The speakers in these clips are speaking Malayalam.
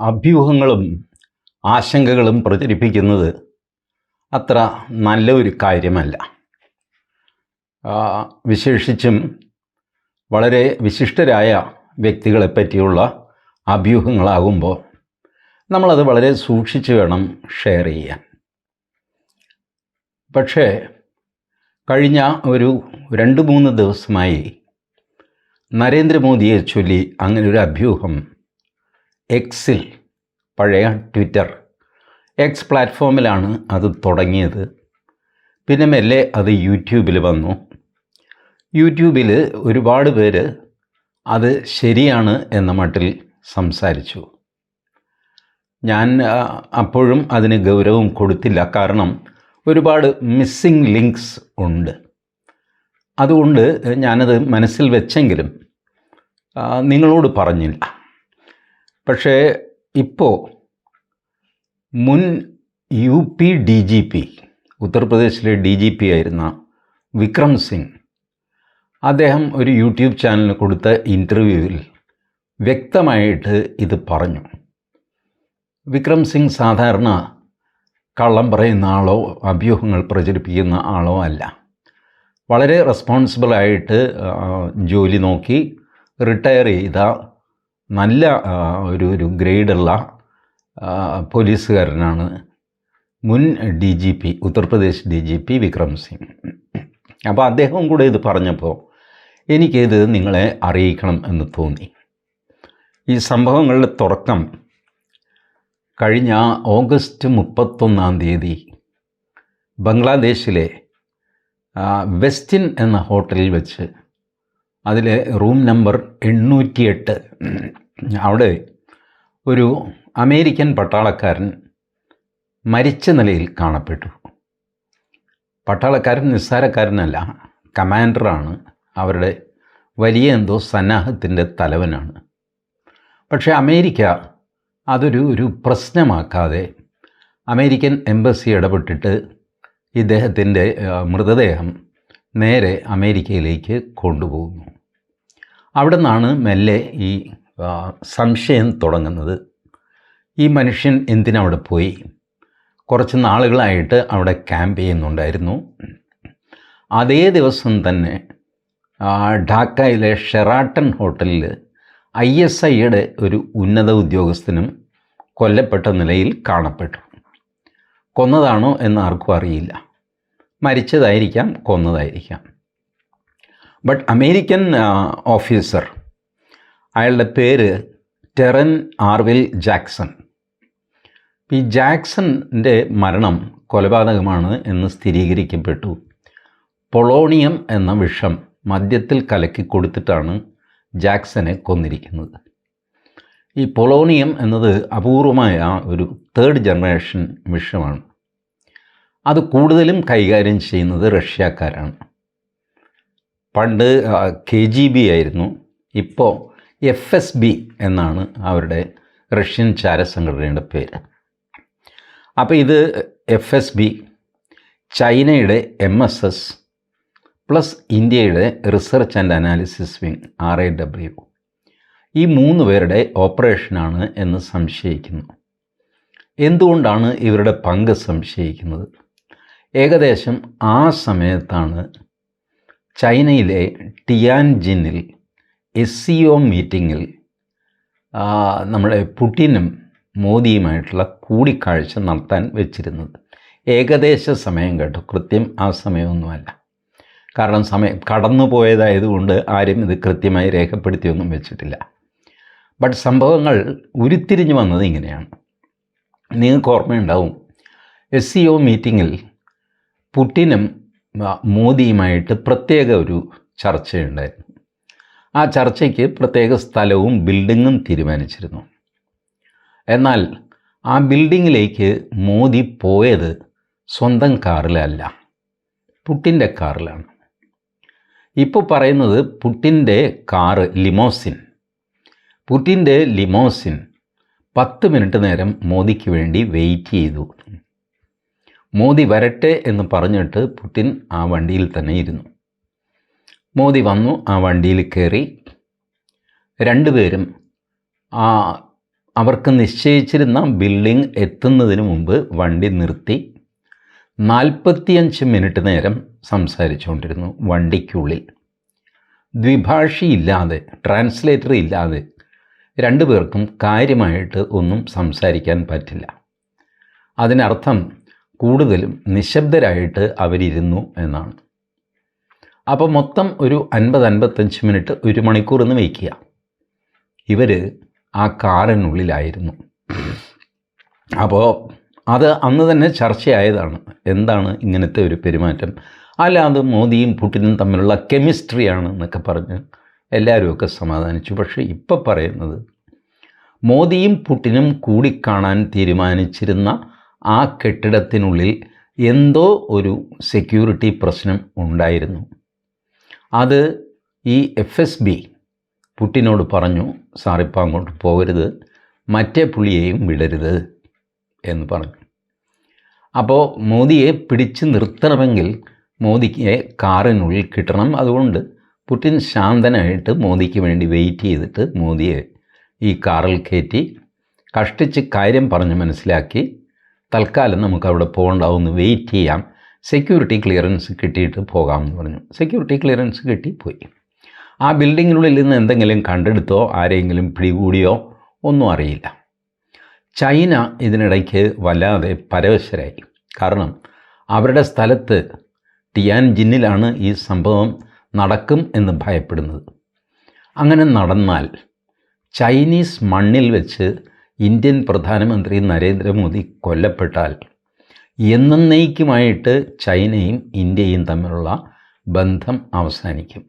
അഭ്യൂഹങ്ങളും ആശങ്കകളും പ്രചരിപ്പിക്കുന്നത് അത്ര നല്ല ഒരു കാര്യമല്ല വിശേഷിച്ചും വളരെ വിശിഷ്ടരായ വ്യക്തികളെ പറ്റിയുള്ള അഭ്യൂഹങ്ങളാകുമ്പോൾ നമ്മളത് വളരെ സൂക്ഷിച്ച് വേണം ഷെയർ ചെയ്യാൻ. പക്ഷേ കഴിഞ്ഞ ഒരു രണ്ട് മൂന്ന് ദിവസമായി നരേന്ദ്രമോദിയെ ചൊല്ലി അങ്ങനെ ഒരു അഭ്യൂഹം എക്സിൽ പഴയ ട്വിറ്റർ എക്സ് പ്ലാറ്റ്ഫോമിലാണ് അത് തുടങ്ങിയത്. പിന്നെ മെല്ലെ അത് യൂട്യൂബിൽ വന്നു. യൂട്യൂബിൽ ഒരുപാട് പേര് അത് ശരിയാണ് എന്ന മട്ടിൽ സംസാരിച്ചു. ഞാൻ അപ്പോഴും അതിന് ഗൗരവം കൊടുത്തില്ല. കാരണം ഒരുപാട് മിസ്സിംഗ് ലിങ്ക്സ് ഉണ്ട്. അതുകൊണ്ട് ഞാനത് മനസ്സിൽ വെച്ചെങ്കിലും നിങ്ങളോട് പറഞ്ഞില്ല. പക്ഷേ ഇപ്പോൾ മുൻ U P D G P ഉത്തർപ്രദേശിലെ ഡി ജി പി ആയിരുന്ന വിക്രം സിംഗ് അദ്ദേഹം ഒരു യൂട്യൂബ് ചാനലിന് കൊടുത്ത ഇന്റർവ്യൂവിൽ വ്യക്തമായിട്ട് ഇത് പറഞ്ഞു. വിക്രം സിംഗ് സാധാരണ കള്ളം പറയുന്ന ആളോ അഭ്യൂഹങ്ങൾ പ്രചരിപ്പിക്കുന്ന ആളോ അല്ല. വളരെ റെസ്പോൺസിബിളായിട്ട് ജോലി നോക്കി റിട്ടയർ ചെയ്ത നല്ല ഒരു ഒരു ഗ്രേഡുള്ള പോലീസുകാരനാണ് മുൻ D G P Uttar Pradesh D G P Vikram Singh. അപ്പോൾ അദ്ദേഹവും കൂടെ ഇത് പറഞ്ഞപ്പോൾ എനിക്കിത് നിങ്ങളെ അറിയിക്കണം എന്ന് തോന്നി. ഈ സംഭവങ്ങളുടെ തുടക്കം കഴിഞ്ഞ ഓഗസ്റ്റ് മുപ്പത്തൊന്നാം തീയതി ബംഗ്ലാദേശിലെ വെസ്റ്റിൻ എന്ന ഹോട്ടലിൽ വെച്ച് അതിലെ റൂം നമ്പർ എണ്ണൂറ്റിയെട്ട്. അവിടെ ഒരു അമേരിക്കൻ പട്ടാളക്കാരൻ മരിച്ച നിലയിൽ കാണപ്പെട്ടു. പട്ടാളക്കാരൻ നിസ്സാരക്കാരനല്ല കമാൻഡറാണ്. അവരുടെ വലിയ എന്തോ സന്നാഹത്തിന്റെ തലവനാണ്. പക്ഷേ അമേരിക്ക അതൊരു ഒരു പ്രശ്നമാക്കാതെ അമേരിക്കൻ എംബസി ഇടപെട്ടിട്ട് ഇദ്ദേഹത്തിന്റെ മൃതദേഹം നേരെ അമേരിക്കയിലേക്ക് കൊണ്ടുപോകുന്നു. അവിടെ നിന്നാണ് മെല്ലെ ഈ സംശയം തുടങ്ങുന്നത്. ഈ മനുഷ്യൻ എന്തിനവിടെ പോയി? കുറച്ച് നാളുകളായിട്ട് അവിടെ ക്യാമ്പ് ചെയ്യുന്നുണ്ടായിരുന്നു. അതേ ദിവസം തന്നെ ഢാക്കയിലെ ഷെറാട്ടൺ ഹോട്ടലിൽ ഐ എസ് ഐയുടെ ഒരു ഉന്നത ഉദ്യോഗസ്ഥനും കൊല്ലപ്പെട്ട നിലയിൽ കാണപ്പെട്ടു. കൊന്നതാണോ എന്ന് ആർക്കും അറിയില്ല. മരിച്ചതായിരിക്കാം കൊന്നതായിരിക്കാം. ബട്ട് അമേരിക്കൻ ഓഫീസർ അയാളുടെ പേര് ടെറൻ ആർവിൽ ജാക്സൺ. ഈ ജാക്സണിന്റെ മരണം കൊലപാതകമാണ് എന്ന് സ്ഥിരീകരിക്കപ്പെട്ടു. പൊളോണിയം എന്ന വിഷം മദ്യത്തിൽ കലക്കി കൊടുത്തിട്ടാണ് ജാക്സനെ കൊന്നിരിക്കുന്നത്. ഈ പൊളോണിയം എന്നത് അപൂർവമായ ഒരു തേർഡ് ജനറേഷൻ വിഷമാണ്. അത് കൂടുതലും കൈകാര്യം ചെയ്യുന്നത് റഷ്യക്കാരാണ്. പണ്ട് കെ ജി ബി ആയിരുന്നു. ഇപ്പോൾ എഫ് എസ് ബി എന്നാണ് അവരുടെ റഷ്യൻ ചാരസംഘടനയുടെ പേര്. അപ്പോൾ ഇത് എഫ് എസ് ബി ചൈനയുടെ എം എസ് എസ് പ്ലസ് ഇന്ത്യയുടെ research and analysis wing R A W. ഈ മൂന്ന് പേരുടെ ഓപ്പറേഷനാണ് എന്ന് സംശയിക്കുന്നു. എന്തുകൊണ്ടാണ് ഇവരുടെ പങ്ക് സംശയിക്കുന്നത്? ഏകദേശം ആ സമയത്താണ് ചൈനയിലെ ടിയാൻജിനിൽ എസ് സി ഒ മീറ്റിങ്ങിൽ നമ്മുടെ പുടിനും മോദിയുമായിട്ടുള്ള കൂടിക്കാഴ്ച നടത്താൻ വെച്ചിരുന്നത്. ഏകദേശ സമയം കേട്ടോ. കൃത്യം ആ സമയമൊന്നുമല്ല. കാരണം സമയം കടന്നു പോയതായതുകൊണ്ട് ആരും ഇത് കൃത്യമായി രേഖപ്പെടുത്തിയൊന്നും വെച്ചിട്ടില്ല. ബട്ട് സംഭവങ്ങൾ ഉരുത്തിരിഞ്ഞു വന്നത് ഇങ്ങനെയാണ്. നിങ്ങൾക്ക് ഓർമ്മയുണ്ടാവും എസ് സി ഒ മീറ്റിങ്ങിൽ പുടിനും മോദിയുമായിട്ട് പ്രത്യേക ഒരു ചർച്ചയുണ്ടായിരുന്നു. ആ ചർച്ചയ്ക്ക് പ്രത്യേക സ്ഥലവും ബിൽഡിങ്ങും തീരുമാനിച്ചിരുന്നു. എന്നാൽ ആ ബിൽഡിങ്ങിലേക്ക് മോദി പോയത് സ്വന്തം കാറിലല്ല പുട്ടിന്റെ കാറിലാണ്. ഇപ്പോൾ പറയുന്നത് പുട്ടിന്റെ കാറ് ലിമോസിൻ. പുട്ടിന്റെ ലിമോസിൻ പത്ത് മിനിറ്റ് നേരം മോദിക്ക് വേണ്ടി വെയിറ്റ് ചെയ്തു. മോദി വരട്ടെ എന്ന് പറഞ്ഞിട്ട് പുടിൻ ആ വണ്ടിയിൽ തന്നെ ഇരുന്നു. മോദി വന്നു ആ വണ്ടിയിൽ കയറി. രണ്ടുപേരും ആ അവർക്ക് നിശ്ചയിച്ചിരുന്ന ബിൽഡിംഗ് എത്തുന്നതിന് മുമ്പ് വണ്ടി നിർത്തി. നാൽപ്പത്തിയഞ്ച് മിനിറ്റ് നേരം സംസാരിച്ചുകൊണ്ടിരുന്നു വണ്ടിക്കുള്ളിൽ. ദ്വിഭാഷിയില്ലാതെ ട്രാൻസ്ലേറ്റർ ഇല്ലാതെ രണ്ടുപേർക്കും കാര്യമായിട്ട് ഒന്നും സംസാരിക്കാൻ പറ്റില്ല. അതിനർത്ഥം കൂടുതലും നിശബ്ദരായിട്ട് അവരിരുന്നു എന്നാണ്. അപ്പോൾ മൊത്തം ഒരു അൻപത് അൻപത്തഞ്ച് മിനിറ്റ് ഒരു മണിക്കൂർ എന്ന് വയ്ക്കുക ഇവർ ആ കാറിനുള്ളിലായിരുന്നു. അപ്പോൾ അത് അന്ന് തന്നെ ചർച്ചയായതാണ്. എന്താണ് ഇങ്ങനത്തെ ഒരു പെരുമാറ്റം? അല്ലാതെ മോദിയും പുട്ടിനും തമ്മിലുള്ള കെമിസ്ട്രിയാണ് എന്നൊക്കെ പറഞ്ഞ് എല്ലാവരുമൊക്കെ സമാധാനിച്ചു. പക്ഷേ ഇപ്പോൾ പറയുന്നത് മോദിയും പുടിനും കൂടിക്കാണാൻ തീരുമാനിച്ചിരുന്ന ആ കെട്ടിടത്തിനുള്ളിൽ എന്തോ ഒരു സെക്യൂരിറ്റി പ്രശ്നം ഉണ്ടായിരുന്നു. അത് ഈ എഫ് എസ് ബി പുട്ടിനോട് പറഞ്ഞു സാറിപ്പോൾ അങ്ങോട്ട് പോകരുത്. മറ്റേ പുള്ളിയെയും വിടരുത് എന്ന് പറഞ്ഞു. അപ്പോൾ മോദിയെ പിടിച്ചു നിർത്തണമെങ്കിൽ മോദിക്ക് കാറിനുള്ളിൽ കിട്ടണം. അതുകൊണ്ട് പുടിൻ ശാന്തനായിട്ട് മോദിക്ക് വേണ്ടി വെയിറ്റ് ചെയ്തിട്ട് മോദിയെ ഈ കാറിൽ കയറ്റി കഷ്ടിച്ച് കാര്യം പറഞ്ഞ് മനസ്സിലാക്കി തൽക്കാലം നമുക്ക് അവിടെ പോകണ്ടാവുമെന്ന് വെയിറ്റ് ചെയ്യാം. സെക്യൂരിറ്റി ക്ലിയറൻസ് കിട്ടിയിട്ട് പോകാമെന്ന് പറഞ്ഞു. സെക്യൂരിറ്റി ക്ലിയറൻസ് കിട്ടി പോയി. ആ ബിൽഡിങ്ങിനുള്ളിൽ നിന്ന് എന്തെങ്കിലും കണ്ടെടുത്തോ ആരെങ്കിലും പിടികൂടിയോ ഒന്നും അറിയില്ല. ചൈന ഇതിനിടയ്ക്ക് വല്ലാതെ പരവശരായി. കാരണം അവരുടെ സ്ഥലത്ത് ടിയാൻ ജിന്നിലാണ് ഈ സംഭവം നടക്കും എന്ന് ഭയപ്പെടുന്നത്. അങ്ങനെ നടന്നാൽ ചൈനീസ് മണ്ണിൽ വെച്ച് ഇന്ത്യൻ പ്രധാനമന്ത്രി നരേന്ദ്രമോദി കൊല്ലപ്പെട്ടാൽ എന്നേക്കുമായിട്ട് ചൈനയും ഇന്ത്യയും തമ്മിലുള്ള ബന്ധം അവസാനിക്കും.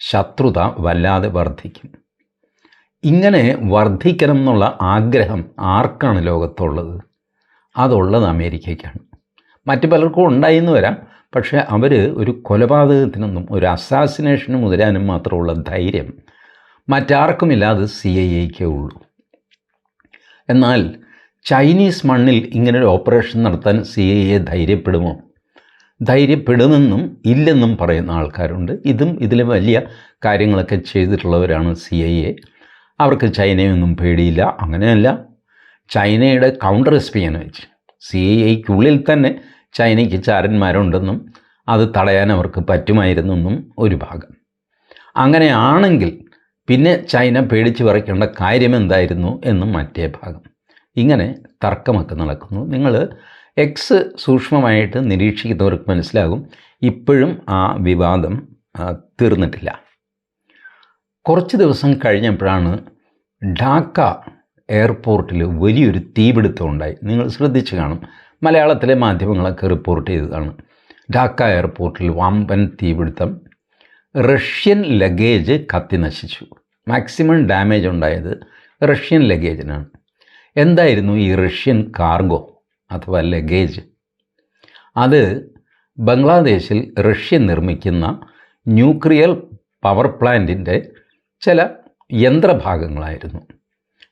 ശത്രുത വല്ലാതെ വർദ്ധിക്കും. ഇങ്ങനെ വർദ്ധിക്കണം എന്നുള്ള ആഗ്രഹം ആർക്കാണ് ലോകത്തുള്ളത്? അതുള്ളത് അമേരിക്കയ്ക്കാണ്. മറ്റു പലർക്കും ഉണ്ടായിന്ന് വരാം. പക്ഷേ അവർ ഒരു കൊലപാതകത്തിനൊന്നും ഒരു അസാസിനേഷന് മുതലാനും മാത്രമുള്ള ധൈര്യം മറ്റാർക്കുമില്ലാതെ സി ഐ എക്കേ ഉള്ളൂ. എന്നാൽ ചൈനീസ് മണ്ണിൽ ഇങ്ങനൊരു ഓപ്പറേഷൻ നടത്താൻ സി ഐ എ ധൈര്യപ്പെടുമോ? ധൈര്യപ്പെടുമെന്നും ഇല്ലെന്നും പറയുന്ന ആൾക്കാരുണ്ട്. ഇതും ഇതിൽ വലിയ കാര്യങ്ങളൊക്കെ ചെയ്തിട്ടുള്ളവരാണ് സി ഐ എ അവർക്ക് ചൈനയൊന്നും പേടിയില്ല. അങ്ങനെയല്ല. ചൈനയുടെ കൗണ്ടർ എസ്പിയനേജ് സി ഐ എക്കുള്ളിൽ തന്നെ ചൈനയ്ക്ക് ചാരന്മാരുണ്ടെന്നും അത് തടയാൻ അവർക്ക് പറ്റുമായിരുന്നെന്നും ഒരു ഭാഗം. അങ്ങനെയാണെങ്കിൽ പിന്നെ ചൈന പേടിച്ച് വിറയ്ക്കേണ്ട കാര്യം എന്തായിരുന്നു എന്നും മറ്റേ ഭാഗം. ഇങ്ങനെ തർക്കമൊക്കെ നടക്കുന്നു. നിങ്ങൾ എക്സ് സൂക്ഷ്മമായിട്ട് നിരീക്ഷിക്കുന്നവർക്ക് മനസ്സിലാകും. ഇപ്പോഴും ആ വിവാദം തീർന്നിട്ടില്ല. കുറച്ച് ദിവസം കഴിഞ്ഞപ്പോഴാണ് ഢാക്ക എയർപോർട്ടിൽ വലിയൊരു തീപിടുത്തം ഉണ്ടായി. നിങ്ങൾ ശ്രദ്ധിച്ചു കാണും. മലയാളത്തിലെ മാധ്യമങ്ങളൊക്കെ റിപ്പോർട്ട് ചെയ്തതാണ്. ഢാക്ക എയർപോർട്ടിൽ വമ്പൻ തീപിടുത്തം. റഷ്യൻ ലഗേജ് കത്തി നശിച്ചു. മാക്സിമം ഡാമേജ് ഉണ്ടായത് റഷ്യൻ ലഗേജിനാണ്. എന്തായിരുന്നു ഈ റഷ്യൻ കാർഗോ അഥവാ ലഗേജ്? അത് ബംഗ്ലാദേശിൽ റഷ്യ നിർമ്മിക്കുന്ന ന്യൂക്ലിയർ പവർ പ്ലാന്റിന്റെ ചില യന്ത്രഭാഗങ്ങളായിരുന്നു.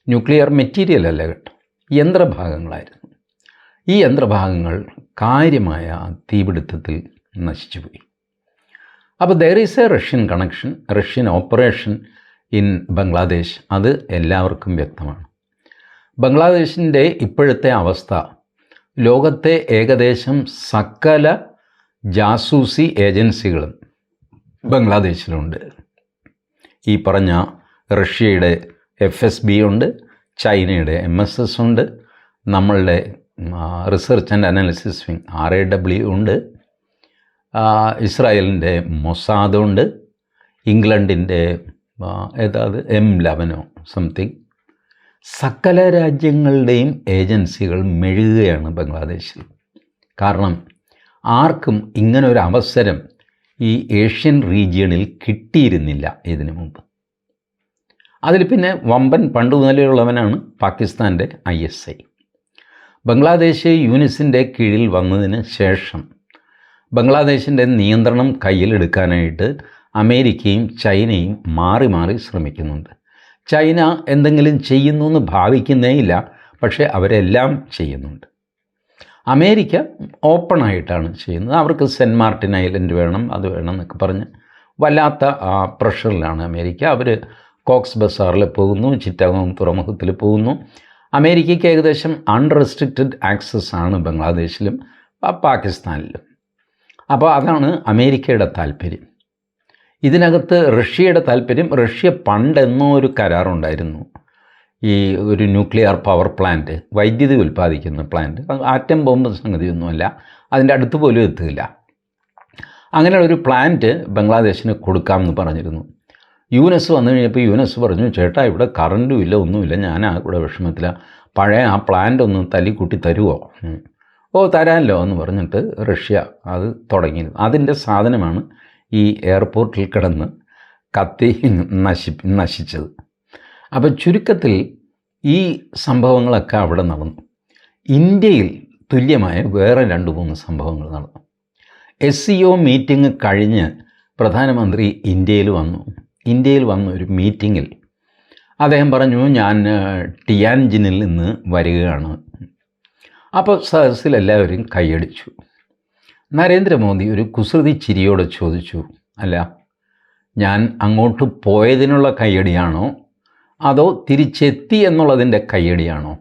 ന്യൂക്ലിയർ മെറ്റീരിയൽ അല്ല കേട്ടോ യന്ത്രഭാഗങ്ങളായിരുന്നു. ഈ യന്ത്രഭാഗങ്ങൾ കാര്യമായ തീപിടുത്തത്തിൽ നശിച്ചുപോയി. അപ്പോൾ there is a Russian connection Russian operation in Bangladesh അത് എല്ലാവർക്കും വ്യക്തമാണ്. ബംഗ്ലാദേശിന്റെ ഇപ്പോഴത്തെ അവസ്ഥ ലോകത്തെ ഏകദേശം സകല ജാസൂസി ഏജൻസികളും ബംഗ്ലാദേശിലുണ്ട്. ഈ പറഞ്ഞ റഷ്യയുടെ എഫ് എസ് ബി ഉണ്ട് ചൈനയുടെ എം എസ് എസ് ഉണ്ട് നമ്മളുടെ research and analysis wing R A W ഉണ്ട് ഇസ്രായേലിന്റെ മൊസാദുണ്ട് ഇംഗ്ലണ്ടിന്റെ ഏതാത് എം ലവനോ സംതിങ്. സകല രാജ്യങ്ങളുടെയും ഏജൻസികൾ മെഴുകുകയാണ് ബംഗ്ലാദേശിൽ. കാരണം ആർക്കും ഇങ്ങനൊരു അവസരം ഈ ഏഷ്യൻ റീജിയണിൽ കിട്ടിയിരുന്നില്ല ഇതിനു മുമ്പ്. അതിൽ പിന്നെ വമ്പൻ പണ്ട് മുതലുള്ളവനാണ് പാകിസ്ഥാന്റെ ഐ എസ് ഐ. ബംഗ്ലാദേശ് യൂനിസിന്റെ കീഴിൽ വന്നതിന് ശേഷം ബംഗ്ലാദേശിന്റെ നിയന്ത്രണം കയ്യിലെടുക്കാനായിട്ട് അമേരിക്കയും ചൈനയും മാറി മാറി ശ്രമിക്കുന്നുണ്ട്. ചൈന എന്തെങ്കിലും ചെയ്യുന്നു എന്ന് ഭാവിക്കുന്നേയില്ല പക്ഷേ അവരെല്ലാം ചെയ്യുന്നുണ്ട്. അമേരിക്ക ഓപ്പണായിട്ടാണ് ചെയ്യുന്നത്. അവർക്ക് സെന്റ് മാർട്ടിൻ ഐലൻഡ് വേണം അത് വേണം എന്നൊക്കെ പറഞ്ഞ് വല്ലാത്ത പ്രഷറിലാണ് അമേരിക്ക. അവർ കോക്സ് ബസാറിൽ പോകുന്നു ചിറ്റഗോങ് തുറമുഖത്തിൽ പോകുന്നു. അമേരിക്കയ്ക്ക് ഏകദേശം അൺറെസ്ട്രിക്റ്റഡ് ആക്സസ് ആണ് ബംഗ്ലാദേശിലും പാകിസ്ഥാനിലും. അപ്പോൾ അതാണ് അമേരിക്കയുടെ താല്പര്യം. ഇതിനകത്ത് റഷ്യയുടെ താല്പര്യം റഷ്യ പണ്ടെന്നോ ഒരു കരാറുണ്ടായിരുന്നു. ഈ ഒരു ന്യൂക്ലിയർ പവർ പ്ലാന്റ് വൈദ്യുതി ഉൽപ്പാദിക്കുന്ന പ്ലാന്റ് ആറ്റം ബോംബ് സംഗതിയൊന്നുമല്ല അതിന്റെ അടുത്ത് പോലും എത്തുകയില്ല. അങ്ങനെ ഒരു പ്ലാന്റ് ബംഗ്ലാദേശിന് കൊടുക്കാമെന്ന് പറഞ്ഞിരുന്നു. യുനെസ് വന്നു കഴിഞ്ഞപ്പോൾ യുനെസ് പറഞ്ഞു ചേട്ടാ ഇവിടെ കറണ്ടും ഇല്ല ഒന്നുമില്ല ഞാൻ ഇവിടെ വിഷമത്തില്ല പഴയ ആ പ്ലാന്റ് ഒന്ന് തല്ലിക്കൂട്ടി തരുമോ. ഓ തരാമല്ലോ എന്ന് പറഞ്ഞിട്ട് റഷ്യ അത് തുടങ്ങിയിരുന്നു അതിന്റെ സാധനമാണ് ഈ എയർപോർട്ടിൽ കിടന്ന് കത്തി നശി നശിച്ചത്. അപ്പോൾ ചുരുക്കത്തിൽ ഈ സംഭവങ്ങളൊക്കെ അവിടെ നടന്നു. ഇന്ത്യയിൽ തുല്യമായ വേറെ രണ്ട് മൂന്ന് സംഭവങ്ങൾ നടന്നു. എസ് സി ഒ മീറ്റിംഗ് കഴിഞ്ഞ് പ്രധാനമന്ത്രി ഇന്ത്യയിൽ വന്നു. ഇന്ത്യയിൽ വന്ന ഒരു മീറ്റിങ്ങിൽ അദ്ദേഹം പറഞ്ഞു ഞാൻ ടിയാൻജിനിൽ നിന്ന് വരികയാണ്. അപ്പോൾ സദസ്സിൽ എല്ലാവരും കൈയടിച്ചു. നരേന്ദ്രമോദി ഒരു കുസൃതി ചിരിയോടെ ചോദിച്ചു അല്ല ഞാൻ അങ്ങോട്ട് പോയതിനുള്ള കൈയടിയാണോ? അതോ തിരിച്ചെത്തി എന്നുള്ളതിന്റെ കൈയടിയാണോ?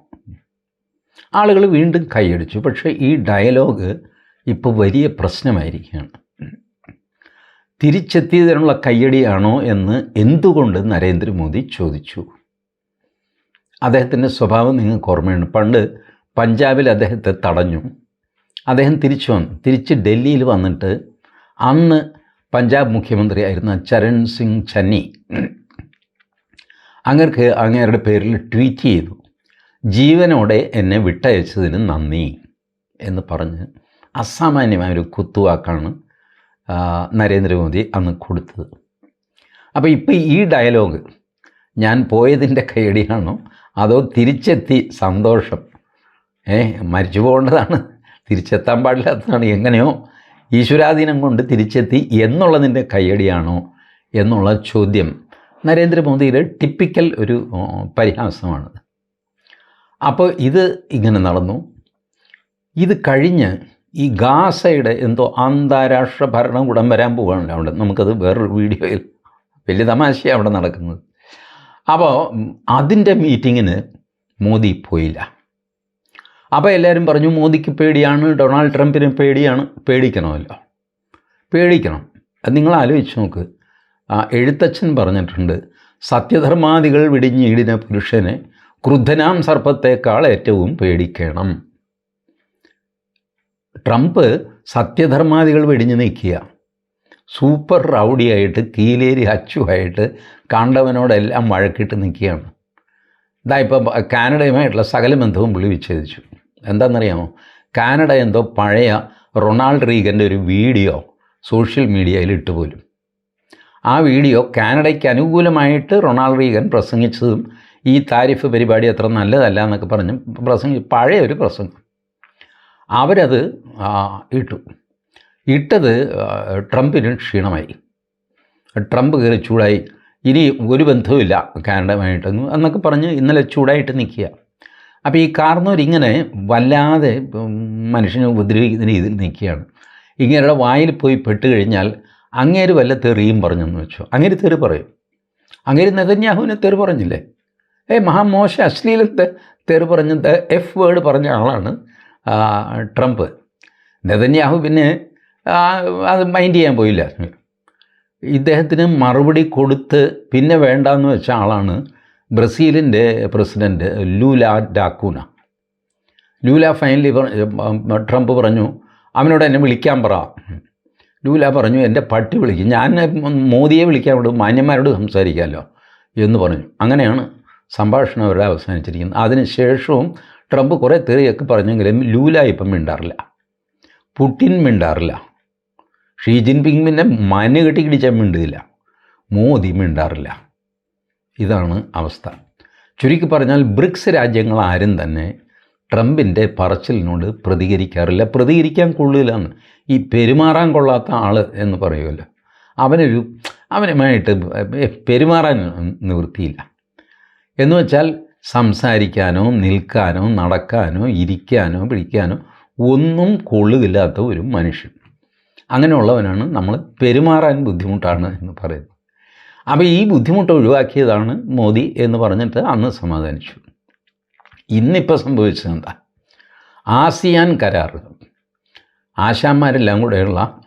ആളുകൾ വീണ്ടും കൈയടിച്ചു പക്ഷേ ഈ ഡയലോഗ് ഇപ്പോൾ വലിയ പ്രശ്നമായിരിക്കുകയാണ്. തിരിച്ചെത്തിയതിനുള്ള കൈയടിയാണോ എന്ന് എന്തുകൊണ്ട് നരേന്ദ്രമോദി ചോദിച്ചു? അദ്ദേഹത്തിന്റെ സ്വഭാവം നിങ്ങൾക്ക് ഓർമ്മയുണ്ട്. പണ്ട് പഞ്ചാബിൽ അദ്ദേഹത്തെ തടഞ്ഞു. അദ്ദേഹം തിരിച്ചു വന്നു. തിരിച്ച് ഡൽഹിയിൽ വന്നിട്ട് അന്ന് പഞ്ചാബ് മുഖ്യമന്ത്രി മുഖ്യമന്ത്രിയായിരുന്ന ചരൺ സിംഗ് ചന്നി അങ്ങർക്ക് അങ്ങേരുടെ പേരിൽ ട്വീറ്റ് ചെയ്തു. ജീവനോടെ എന്നെ വിട്ടയച്ചതിന് നന്ദി എന്ന് പറഞ്ഞ് അസാമാന്യമായ ഒരു കുത്തുവാക്കാണ് നരേന്ദ്രമോദി അന്ന് കൊടുത്തത്. അപ്പോൾ ഇപ്പോൾ ഈ ഡയലോഗ് ഞാൻ പോയതിന്റെ കൈയടിയാണോ? അതോ തിരിച്ചെത്തി സന്തോഷം? മരിച്ചു പോകേണ്ടതാണ്. തിരിച്ചെത്താൻ പാടില്ലാത്തതാണ്. എങ്ങനെയോ ഈശ്വരാധീനം കൊണ്ട് തിരിച്ചെത്തി എന്നുള്ളതിന്റെ കയ്യടിയാണോ എന്നുള്ള ചോദ്യം നരേന്ദ്രമോദിയുടെ ടിപ്പിക്കൽ ഒരു പരിഹാസമാണ് അപ്പോൾ ഇത് ഇങ്ങനെ നടന്നു. ഇത് കഴിഞ്ഞ് ഈ ഗാസയുടെ എന്തോ അന്താരാഷ്ട്ര ഭരണകൂടം വരാൻ പോവുകയാണല്ലോ അവിടെ. നമുക്കത് വേറൊരു വീഡിയോയിൽ വലിയ തമാശയാണ് അവിടെ നടക്കുന്നത്. അപ്പോൾ അതിന്റെ മീറ്റിങ്ങിന് മോദി പോയില്ല. അപ്പോൾ എല്ലാവരും പറഞ്ഞു മോദിക്ക് പേടിയാണ് ഡൊണാൾഡ് ട്രംപിന് പേടിയാണ്. പേടിക്കണമല്ലോ. പേടിക്കണം. അത് നിങ്ങൾ ആലോചിച്ച് നോക്ക്. എഴുത്തച്ഛൻ പറഞ്ഞിട്ടുണ്ട് സത്യധർമാദികൾ വിടിഞ്ഞീടിന പുരുഷനെ ക്രുദ്ധനാം സർപ്പത്തേക്കാൾ ഏറ്റവും പേടിക്കണം. ട്രംപ് സത്യധർമാദികൾ വെടിഞ്ഞു നിൽക്കുക സൂപ്പർ റൗഡിയായിട്ട് കീലേരി അച്ചുവായിട്ട് കാണ്ടവനോടെല്ലാം വഴക്കിട്ട് നിൽക്കുകയാണ് ഇതാ ഇപ്പം കാനഡയുമായിട്ടുള്ള സകല ബന്ധവും പുള്ളി വിച്ഛേദിച്ചു. എന്താണെന്നറിയാമോ? കാനഡ എന്തോ പഴയ റൊണാൾഡ് റീഗന്റെ ഒരു വീഡിയോ സോഷ്യൽ മീഡിയയിൽ ഇട്ടുപോലും ആ വീഡിയോ കാനഡയ്ക്ക് അനുകൂലമായിട്ട് റൊണാൾഡ് റീഗൻ പ്രസംഗിച്ചതും ഈ താരിഫ് പരിപാടി അത്ര നല്ലതല്ല എന്നൊക്കെ പറഞ്ഞ് പ്രസംഗി പഴയ ഒരു പ്രസംഗം. അവരത് ഇട്ടു. ഇട്ടത് ട്രംപിന് ക്ഷീണമായി. ട്രംപ് കയറി ചൂടായി. ഇനി ഒരു ബന്ധവുമില്ല കാനഡയുമായിട്ടൊന്നും എന്നൊക്കെ പറഞ്ഞ് ഇന്നലെ ചൂടായിട്ട് നിൽക്കുക. അപ്പോൾ ഈ കാർന്നവരിങ്ങനെ വല്ലാതെ ഉം, മനുഷ്യനെ ഉപദ്രവിക്കുന്ന രീതിയിൽ നിൽക്കുകയാണ്. ഇങ്ങനെയുള്ള വായിൽ പോയി പെട്ട് കഴിഞ്ഞാൽ അങ്ങേര് വല്ല തെറിയും പറഞ്ഞെന്ന് വെച്ചോ? അങ്ങേര് തെറി പറയും. അങ്ങേര് നെതന്യാഹുവിനെ തെറി പറഞ്ഞില്ലേ? ഏ മഹാമോശ അശ്ലീലത്തെ തെറി പറഞ്ഞ എഫ് വേർഡ് പറഞ്ഞ ആളാണ് ട്രംപ്. നെതന്യാഹു പിന്നെ അത് മൈൻഡ് ചെയ്യാൻ പോയില്ല. ഇദ്ദേഹത്തിന് മറുപടി കൊടുത്ത് പിന്നെ വേണ്ടാന്ന് വെച്ച ആളാണ് ബ്രസീലിന്റെ പ്രസിഡന്റ് ലൂല ഡാക്കൂന. ലൂല ഫൈനലി ട്രംപ് പറഞ്ഞു അവനോട് എന്നെ വിളിക്കാൻ പറ. ലൂല പറഞ്ഞു എന്റെ പട്ടി വിളിക്കും. ഞാൻ മോദിയെ വിളിക്കാൻ വിടും മാന്യന്മാരോട് സംസാരിക്കാമല്ലോ എന്ന് പറഞ്ഞു. അങ്ങനെയാണ് സംഭാഷണം അവരുടെ അവസാനിച്ചിരിക്കുന്നത്. അതിനുശേഷവും ട്രംപ് കുറേ തെറിയൊക്കെ പറഞ്ഞെങ്കിലും ലൂല ഇപ്പം മിണ്ടാറില്ല. പുടിൻ മിണ്ടാറില്ല. ഷീ ജിൻപിങ് പിന്നെ മഞ്ഞ കെട്ടി കിടിച്ചാൽ മിണ്ടില്ല. മോദി മിണ്ടാറില്ല. ഇതാണ് അവസ്ഥ. ചുരുക്കി പറഞ്ഞാൽ ബ്രിക്സ് രാജ്യങ്ങൾ ആരും തന്നെ ട്രംപിന്റെ പറച്ചിലിനോട് പ്രതികരിക്കാറില്ല. പ്രതികരിക്കാൻ കൊള്ളില്ലെന്ന് ഈ പെരുമാറാൻ കൊള്ളാത്ത ആൾ എന്ന് പറയുമല്ലോ. അവനൊരു അവനുമായിട്ട് പെരുമാറാൻ നിവൃത്തിയില്ല. എന്ന് വെച്ചാൽ സംസാരിക്കാനോ നിൽക്കാനോ നടക്കാനോ ഇരിക്കാനോ പിടിക്കാനോ ഒന്നും കൊള്ളുകില്ലാത്ത ഒരു മനുഷ്യൻ. അങ്ങനെയുള്ളവനാണ് നമ്മൾ പെരുമാറാൻ ബുദ്ധിമുട്ടാണ് എന്ന് പറയുന്നത്. അപ്പോൾ ഈ ബുദ്ധിമുട്ട് ഒഴിവാക്കിയതാണ് മോദി എന്ന് പറഞ്ഞിട്ട് അന്ന് സമാധാനിച്ചു. ഇന്നിപ്പോൾ സംഭവിച്ചത് എന്താ? ആസിയാൻ കരാർ. ആശാന്മാരെല്ലാം കൂടെയുള്ള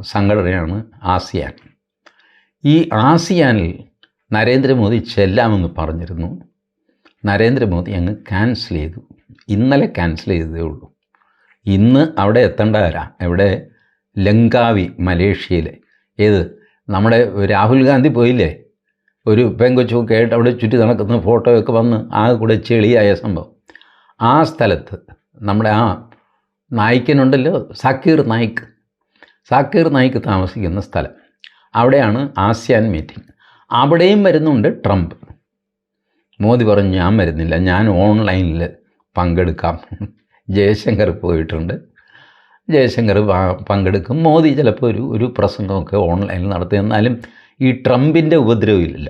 സംഘടനയാണ് ആസിയാൻ. ഈ ആസിയാനിൽ നരേന്ദ്രമോദി ചെല്ലാമെന്ന് പറഞ്ഞിരുന്നു. നരേന്ദ്രമോദി അങ്ങ് ക്യാൻസൽ ചെയ്തു. ഇന്നലെ ക്യാൻസൽ ചെയ്തതേ ഉള്ളൂ. ഇന്ന് അവിടെ എത്തേണ്ടവരാ? എവിടെ? ലങ്കാവി മലേഷ്യയിലെ. ഏത്? നമ്മുടെ രാഹുൽ ഗാന്ധി പോയില്ലേ? ഒരു പെങ്കൊച്ചൊക്കെ ആയിട്ട് അവിടെ ചുറ്റി നടക്കുന്ന ഫോട്ടോയൊക്കെ വന്ന് ആ കൂടെ ചെളിയായ സംഭവം. ആ സ്ഥലത്ത് നമ്മുടെ ആ നായിക്കനുണ്ടല്ലോ സക്കീർ നായിക്ക് സാക്കീർ നായിക്ക് താമസിക്കുന്ന സ്ഥലം. അവിടെയാണ് ആസിയാൻ മീറ്റിംഗ് അവിടെയും വരുന്നുണ്ട് ട്രംപ്. മോദി പറഞ്ഞു ഞാൻ വരുന്നില്ല ഞാൻ ഓൺലൈനിൽ പങ്കെടുക്കാം. ജയശങ്കർ പോയിട്ടുണ്ട്. ജയശങ്കർ പങ്കെടുക്കും. മോദി ചിലപ്പോൾ ഒരു ഒരു പ്രസംഗമൊക്കെ ഓൺലൈനിൽ നടത്തി. എന്നാലും ഈ ട്രംപിന്റെ ഉപദ്രവമില്ല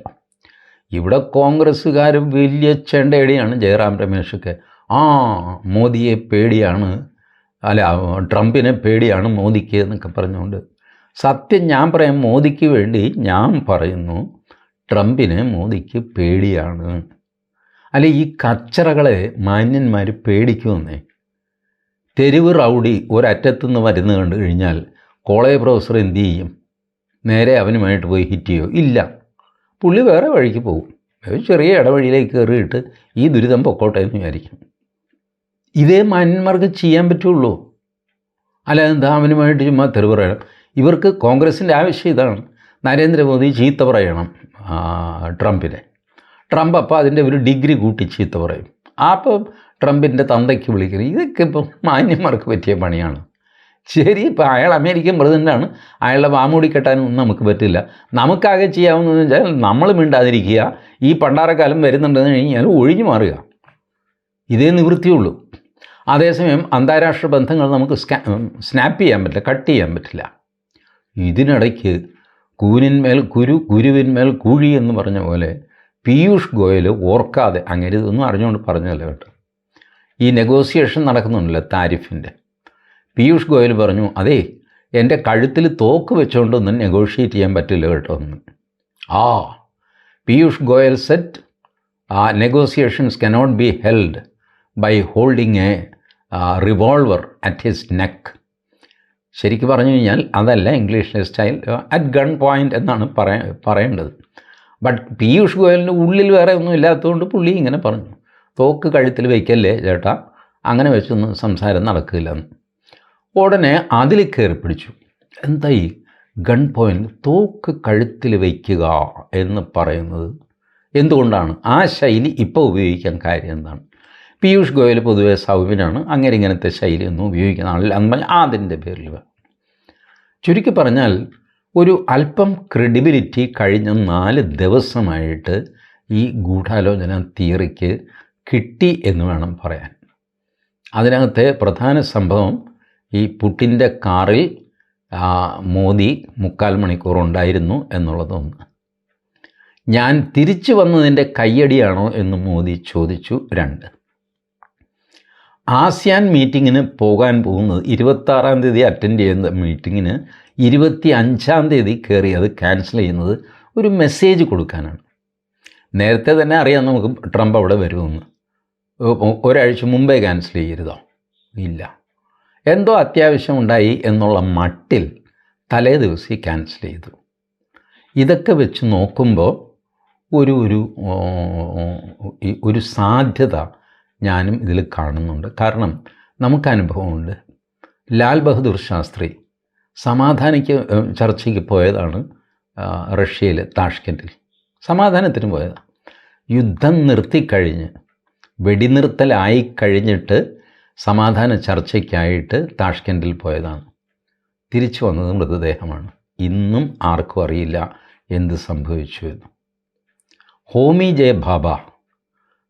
ഇവിടെ കോൺഗ്രസ്സുകാർ വലിയ ചെണ്ടയടിയാണ് ജയറാം രമേശൊക്കെ ആ മോദിയെ പേടിയാണ്. അല്ല ട്രംപിനെ പേടിയാണ് മോദിക്ക് എന്നൊക്കെ പറഞ്ഞുകൊണ്ട്. സത്യം ഞാൻ പറയാം മോദിക്ക് വേണ്ടി ഞാൻ പറയുന്നു ട്രംപിനെ മോദിക്ക് പേടിയാണ്. അല്ല ഈ കച്ചറകളെ മാന്യന്മാർ പേടിക്കുമെന്നേ? തെരുവ് റൗഡി ഒരറ്റത്തുനിന്ന് വരുന്നത് കണ്ടു കഴിഞ്ഞാൽ കോളേജ് പ്രൊഫസർ എന്ത് ചെയ്യും? നേരെ അവനുമായിട്ട് പോയി ഹിറ്റ് ചെയ്യോ? ഇല്ല. പുള്ളി വേറെ വഴിക്ക് പോകും. ചെറിയ ഇടവഴിയിലേക്ക് കയറിയിട്ട് ഈ ദുരിതം പൊക്കോട്ടെ എന്ന് വിചാരിക്കും. ഇതേ മാന്യന്മാർക്ക് ചെയ്യാൻ പറ്റുള്ളൂ. അല്ലാതെ എന്താ അവനുമായിട്ട് ചുമ്മാ തെരുവ് പറയണം? ഇവർക്ക് കോൺഗ്രസിന്റെ ആവശ്യം ഇതാണ്. നരേന്ദ്രമോദി ചീത്ത പറയണം. ട്രംപിനെ. ട്രംപ് അപ്പോൾ അതിന്റെ ഒരു ഡിഗ്രി കൂട്ടി ചീത്ത പറയും. അപ്പോൾ ട്രംപിന്റെ തന്തയ്ക്ക് വിളിക്കുന്നത് ഇതൊക്കെ ഇപ്പം മാന്യന്മാർക്ക് പറ്റിയ പണിയാണ്. ശരി ഇപ്പോൾ അയാൾ അമേരിക്കൻ പ്രസിഡന്റാണ് അയാളുടെ വാമൂടി കെട്ടാനൊന്നും നമുക്ക് പറ്റില്ല. നമുക്കാകെ ചെയ്യാവുന്നതെന്ന് വെച്ചാൽ നമ്മൾ മിണ്ടാതിരിക്കുക. ഈ പണ്ടാരക്കാലം വരുന്നുണ്ടെന്ന് കഴിഞ്ഞാൽ ഒഴിഞ്ഞു മാറുക. ഇതേ നിവൃത്തിയുള്ളൂ. അതേസമയം അന്താരാഷ്ട്ര ബന്ധങ്ങൾ നമുക്ക് സ്നാപ്പ് ചെയ്യാൻ പറ്റില്ല കട്ട് ചെയ്യാൻ പറ്റില്ല. ഇതിനിടയ്ക്ക് കൂനിന്മേൽ കുരു കുരുവിന്മേൽ കുഴി എന്ന് പറഞ്ഞ പോലെ പീയൂഷ് ഗോയൽ ഓർക്കാതെ അങ്ങനെ ഇതൊന്നും അറിഞ്ഞുകൊണ്ട് പറഞ്ഞല്ലോ കേട്ടോ? ഈ നെഗോസിയേഷൻ നടക്കുന്നുണ്ടല്ലോ താരിഫിന്റെ. പീയൂഷ് ഗോയൽ പറഞ്ഞു അതേ എന്റെ കഴുത്തിൽ തോക്ക് വെച്ചുകൊണ്ടൊന്നും നെഗോഷിയേറ്റ് ചെയ്യാൻ പറ്റില്ല കേട്ടോ. എന്ന് ആ Piyush Goyal said negotiations cannot be held by holding a revolver at his neck ശരിക്കും പറഞ്ഞു കഴിഞ്ഞാൽ അതല്ല ഇംഗ്ലീഷിലെ സ്റ്റൈൽ അറ്റ് ഗൺ പോയിന്റ് എന്നാണ് പറയ പറയേണ്ടത്. ബട്ട് പീയൂഷ് ഗോയലിന്റെ ഉള്ളിൽ വേറെ ഒന്നും ഇല്ലാത്തതുകൊണ്ട് പുള്ളി ഇങ്ങനെ പറഞ്ഞു. തോക്ക് കഴുത്തിൽ വയ്ക്കല്ലേ ചേട്ടാ? അങ്ങനെ വെച്ചൊന്നും സംസാരം നടക്കില്ലെന്ന്. ഉടനെ അതിൽ കയറി പിടിച്ചു. എന്താ ഈ ഗൺ പോയിന്റ് തോക്ക് കഴുത്തിൽ വയ്ക്കുക എന്ന് പറയുന്നത്. എന്തുകൊണ്ടാണ്? ആ ശൈലി ഇപ്പോൾ ഉപയോഗിക്കാൻ കാര്യം എന്താണ്? പീയൂഷ് ഗോയൽ പൊതുവേ സൗമ്യനാണ്. അങ്ങനെ ഇങ്ങനത്തെ ശൈലി ഒന്നും ഉപയോഗിക്കുന്ന ആളില്ല. എന്ന് അതിന്റെ പേരിൽ ചുരുക്കി പറഞ്ഞാൽ ഒരു അല്പം ക്രെഡിബിലിറ്റി കഴിഞ്ഞ നാല് ദിവസമായിട്ട് ഈ ഗൂഢാലോചന തിയറിക്ക് കിട്ടി എന്ന് വേണം പറയാൻ. അതിനകത്തെ പ്രധാന സംഭവം ഈ പുട്ടിന്റെ കാറിൽ മോദി മുക്കാൽ മണിക്കൂർ ഉണ്ടായിരുന്നു എന്നുള്ളതൊന്ന്. ഞാൻ തിരിച്ചു വന്നതിന്റെ കയ്യടിയാണോ എന്ന് മോദി ചോദിച്ചു രണ്ട്. ആസിയാൻ മീറ്റിങ്ങിന് പോകാൻ പോകുന്നത് ഇരുപത്താറാം തീയതി അറ്റൻഡ് ചെയ്യുന്ന മീറ്റിങ്ങിന് ഇരുപത്തി അഞ്ചാം തീയതി കയറി അത് ക്യാൻസൽ ചെയ്യുന്നത് ഒരു മെസ്സേജ് കൊടുക്കാനാണ്. നേരത്തെ തന്നെ അറിയാം നമുക്ക് ട്രംപ് അവിടെ വരുമെന്ന്. ഒരാഴ്ച മുമ്പേ ക്യാൻസൽ ചെയ്യരുതോ? ഇല്ല. എന്തോ അത്യാവശ്യം ഉണ്ടായി എന്നുള്ള മട്ടിൽ തലേ ദിവസം ക്യാൻസൽ ചെയ്തു. ഇതൊക്കെ വെച്ച് നോക്കുമ്പോൾ ഒരു ഒരു ഒരു സാധ്യത ഞാനും ഇതിൽ കാണുന്നുണ്ട്. കാരണം നമുക്ക് അനുഭവമുണ്ട്. ലാൽ ബഹദൂർ ശാസ്ത്രി സമാധാനിക്ക് ചർച്ചയ്ക്ക് പോയതാണ് റഷ്യയിൽ താഷ്കന്റിൽ. സമാധാനത്തിന് പോയതാണ് യുദ്ധം നിർത്തിക്കഴിഞ്ഞ് വെടിനിർത്തലായി കഴിഞ്ഞിട്ട് സമാധാന ചർച്ചയ്ക്കായിട്ട് താഷ്കെൻഡിൽ പോയതാണ്. തിരിച്ചു വന്നത് മൃതദേഹമാണ്. ഇന്നും ആർക്കും അറിയില്ല എന്ത് സംഭവിച്ചു എന്ന്. ഹോമി ജെ ബാബ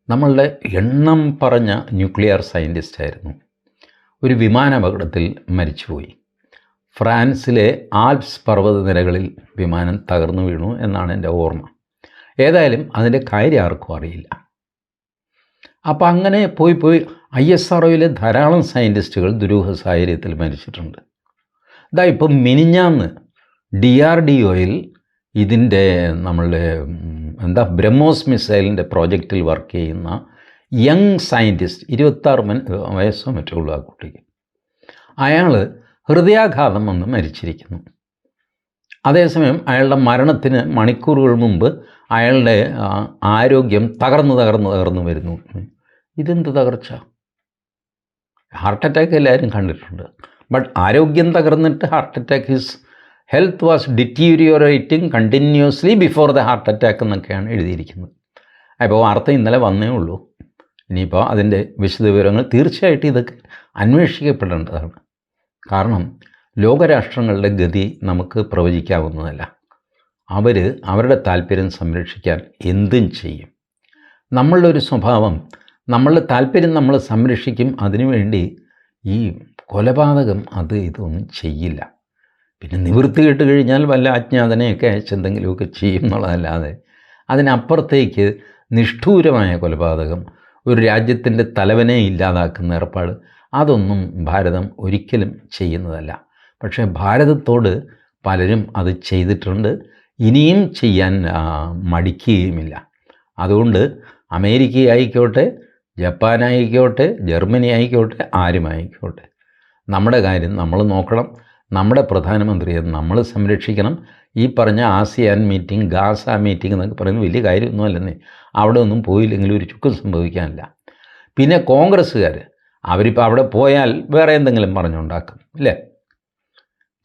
നമ്മളുടെ എണ്ണം പറഞ്ഞ ന്യൂക്ലിയർ സയന്റിസ്റ്റ് ആയിരുന്നു. ഒരു വിമാനാപകടത്തിൽ മരിച്ചുപോയി. ഫ്രാൻസിലെ ആൽപ്സ് പർവതനിരകളിൽ വിമാനം തകർന്നു വീണു എന്നാണ് എന്റെ ഓർമ്മ. ഏതായാലും അതിന്റെ കാര്യം ആർക്കും അറിയില്ല. അപ്പം അങ്ങനെ പോയി പോയി ഐ എസ് ആർ ഒയിലെ ധാരാളം സയന്റിസ്റ്റുകൾ ദുരൂഹ സാഹചര്യത്തിൽ മരിച്ചിട്ടുണ്ട്. ഇതാ ഇപ്പം മിനിഞ്ഞാന്ന് ഡി ആർ ഡി ഒയിൽ ഇതിന്റെ നമ്മളുടെ എന്താ ബ്രഹ്മോസ് മിസൈലിന്റെ പ്രോജക്റ്റിൽ വർക്ക് ചെയ്യുന്ന യങ് സയന്റിസ്റ്റ് ഇരുപത്താറ് മൻ വയസ്സോ മറ്റോ ഉള്ള ആ കുട്ടിക്ക്. അയാൾ ഹൃദയാഘാതം വന്ന് മരിച്ചിരിക്കുന്നു. അതേസമയം അയാളുടെ മരണത്തിന് മണിക്കൂറുകൾ മുമ്പ് അയാളുടെ ആരോഗ്യം തകർന്ന് തകർന്ന് തകർന്ന് വരുന്നു. ഇതെന്ത് തകർച്ച? ഹാർട്ട് അറ്റാക്ക് എല്ലാവരും കണ്ടിട്ടുണ്ട്. ബട്ട് ആരോഗ്യം തകർന്നിട്ട് heart attack his health was deteriorating continuously before the heart attack എന്നൊക്കെയാണ് എഴുതിയിരിക്കുന്നത്. അപ്പോൾ വാർത്ത ഇന്നലെ വന്നേ ഉള്ളൂ. ഇനിയിപ്പോൾ അതിന്റെ വിശദവിവരങ്ങൾ തീർച്ചയായിട്ടും ഇതൊക്കെ അന്വേഷിക്കപ്പെടേണ്ടതാണ്. കാരണം ലോകരാഷ്ട്രങ്ങളുടെ ഗതി നമുക്ക് പ്രവചിക്കാവുന്നതല്ല. അവർ അവരുടെ താല്പര്യം സംരക്ഷിക്കാൻ എന്തും ചെയ്യും. നമ്മളുടെ ഒരു സ്വഭാവം നമ്മളുടെ താല്പര്യം നമ്മൾ സംരക്ഷിക്കും അതിനുവേണ്ടി ഈ കൊലപാതകം അത് ഇതൊന്നും ചെയ്യില്ല. പിന്നെ നിവൃത്തി കേട്ട് കഴിഞ്ഞാൽ വല്ല അജ്ഞാതനെയൊക്കെ അയച്ച് എന്തെങ്കിലുമൊക്കെ ചെയ്യും എന്നുള്ളതല്ലാതെ അതിനപ്പുറത്തേക്ക് നിഷ്ഠൂരമായ കൊലപാതകം ഒരു രാജ്യത്തിന്റെ തലവനെ ഇല്ലാതാക്കുന്ന ഏർപ്പാട് അതൊന്നും ഭാരതം ഒരിക്കലും ചെയ്യുന്നതല്ല. പക്ഷേ ഭാരതത്തോട് പലരും അത് ചെയ്തിട്ടുണ്ട്. ഇനിയും ചെയ്യാൻ മടിക്കുകയുമില്ല. അതുകൊണ്ട് അമേരിക്ക ആയിക്കോട്ടെ ജപ്പാൻ ആയിക്കോട്ടെ ജർമ്മനി ആയിക്കോട്ടെ ആരുമായിക്കോട്ടെ നമ്മുടെ കാര്യം നമ്മൾ നോക്കണം. നമ്മുടെ പ്രധാനമന്ത്രിയെ നമ്മൾ സംരക്ഷിക്കണം. ഈ പറഞ്ഞ ആസിയാൻ മീറ്റിംഗ് ഗാസ മീറ്റിംഗ് എന്നൊക്കെ പറയുന്നത് വലിയ കാര്യമൊന്നുമല്ലെന്നേ അവിടെ ഒന്നും പോയില്ലെങ്കിൽ ഒരു ചുക്കും സംഭവിക്കാനില്ല. പിന്നെ കോൺഗ്രസ്സുകാർ അവരിപ്പോൾ അവിടെ പോയാൽ വേറെ എന്തെങ്കിലും പറഞ്ഞുണ്ടാക്കും അല്ലേ?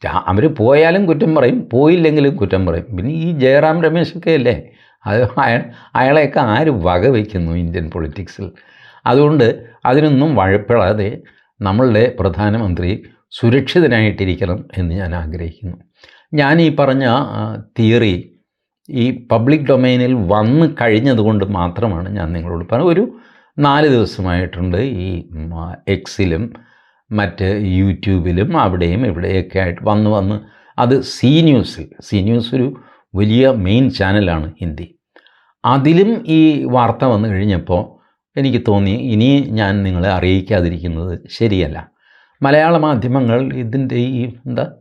അവർ പോയാലും കുറ്റം പറയും പോയില്ലെങ്കിലും കുറ്റം പറയും. പിന്നെ ഈ ജയറാം രമേശൊക്കെ അല്ലേ? അത് അയ അയാളെയൊക്കെ ആര് വകവയ്ക്കുന്നു ഇന്ത്യൻ പൊളിറ്റിക്സിൽ? അതുകൊണ്ട് അതിനൊന്നും വഴപ്പിടാതെ നമ്മളുടെ പ്രധാനമന്ത്രി സുരക്ഷിതനായിട്ടിരിക്കണം എന്ന് ഞാൻ ആഗ്രഹിക്കുന്നു. ഞാൻ ഈ പറഞ്ഞ തിയറി ഈ പബ്ലിക് ഡൊമൈനിൽ വന്ന് കഴിഞ്ഞതുകൊണ്ട് മാത്രമാണ് ഞാൻ നിങ്ങളോട് പറഞ്ഞത്. ഒരു നാല് ദിവസമായിട്ടുണ്ട് ഈ എക്സിലും മറ്റ് യൂട്യൂബിലും അവിടെയും ഇവിടെയൊക്കെ ആയിട്ട് വന്ന് വന്ന് അത് സി ന്യൂസിൽ സി ന്യൂസ് ഒരു വലിയ മെയിൻ ചാനലാണ് ഹിന്ദി. അതിലും ഈ വാർത്ത വന്നു കഴിഞ്ഞപ്പോൾ എനിക്ക് തോന്നി ഇനി ഞാൻ നിങ്ങളെ അറിയിക്കാതിരിക്കുന്നത് ശരിയല്ല. മലയാള മാധ്യമങ്ങൾ ഇതിന്റെ ഈ എന്താ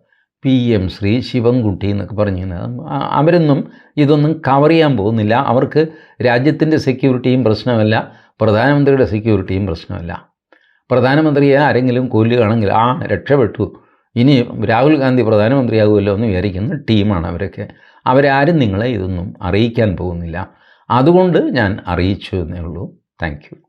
പി എം ശ്രീ ശിവൻകുട്ടി എന്നൊക്കെ ആ- അവരൊന്നും ഇതൊന്നും കവർ ചെയ്യാൻ പോകുന്നില്ല. അവർക്ക് രാജ്യത്തിന്റെ സെക്യൂരിറ്റിയും പ്രശ്നമല്ല. പ്രധാനമന്ത്രിയുടെ സെക്യൂരിറ്റിയും പ്രശ്നമല്ല. പ്രധാനമന്ത്രിയെ ആരെങ്കിലും കൊല്ലുകയാണെങ്കിൽ ആ രക്ഷപ്പെട്ടു. ഇനി രാഹുൽ ഗാന്ധി പ്രധാനമന്ത്രിയാകുമല്ലോ എന്ന് വിചാരിക്കുന്ന ടീമാണ് അവരൊക്കെ. അവരാരും നിങ്ങളെ ഇതൊന്നും അറിയിക്കാൻ പോകുന്നില്ല. അതുകൊണ്ട് ഞാൻ അറിയിച്ചു എന്നേ ഉള്ളൂ. താങ്ക്